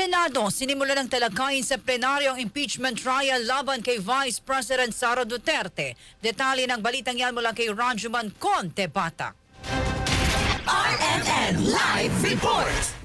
Senado, sinimula ng talakayin sa plenaryo ang impeachment trial laban kay Vice President Sara Duterte. Detalye ng balitang yan mula kay Rajuman Conte Bata. RMN Live Report!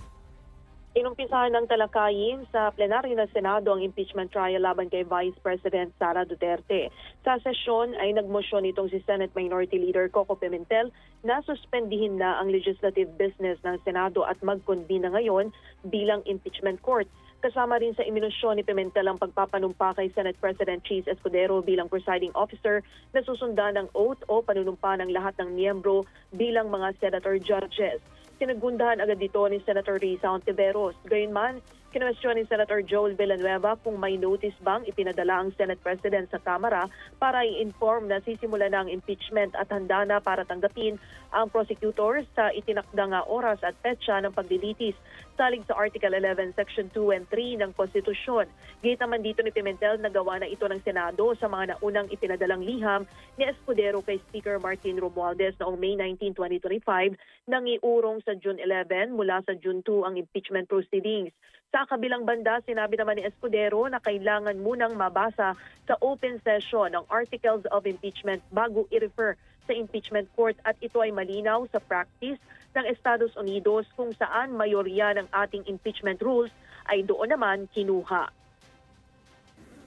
Inumpisahan ng talakayin sa plenaryo ng Senado ang impeachment trial laban kay Vice President Sara Duterte. Sa sesyon ay nagmosyon itong si Senate Minority Leader Coco Pimentel na suspendihin na ang legislative business ng Senado at mag-convene na ngayon bilang impeachment court. Kasama rin sa iminusyon ni Pimentel ang pagpapanumpa kay Senate President Cheese Escudero bilang presiding officer na susundan ng oath o panunumpa ng lahat ng miyembro bilang mga senator judges. Sinagundahan agad dito ni Senator Risa Ontiveros. Gayunman, kinwestiyon ni Senator Joel Villanueva kung may notice bang ipinadala ang Senate President sa Kamara para i-inform na sisimula na impeachment at handa na para tanggapin ang prosecutor sa itinakdang oras at petsa ng paglilitis salig sa Article 11, Section 2 and 3 ng Konstitusyon. Gate naman dito ni Pimentel na gawa na ito ng Senado sa mga naunang ipinadalang liham ni Escudero kay Speaker Martin Romualdez noong May 19, 2025 nang iurong sa June 11 mula sa June 2 ang impeachment proceedings. Sa kabilang banda, sinabi naman ni Escudero na kailangan munang mabasa sa open session ang articles of impeachment bago i-refer sa impeachment court at ito ay malinaw sa practice ng Estados Unidos kung saan mayorya ng ating impeachment rules ay doon naman kinuha.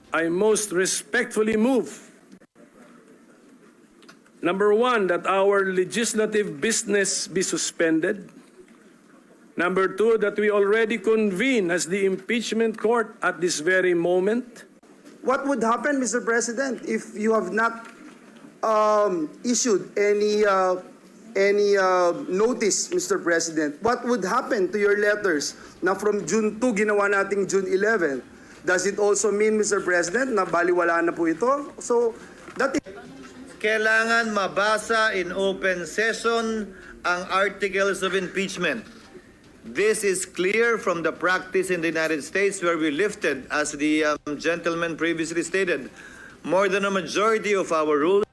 I most respectfully move. Number one, that our legislative business be suspended. Number two, that we already convene as the impeachment court at this very moment. What would happen, Mr. President, if you have not um, issued any uh, any uh, notice, Mr. President? What would happen to your letters na from June 2 ginawa nating June 11? Does it also mean, Mr. President, na baliwala na po ito? So, that is kailangan mabasa in open session ang articles of impeachment. This is clear from the practice in the United States where we lifted, as the um, gentleman previously stated, more than a majority of our rules.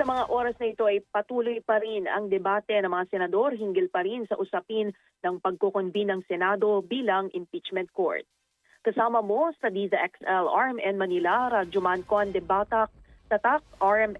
Sa mga oras na ito ay patuloy pa rin ang debate ng mga senador hinggil pa rin sa usapin ng pagkukonbin ng Senado bilang impeachment court. Kasama mo sa Diza XL RMN Manila, Radyoman Conde Batak, Tatak RMN.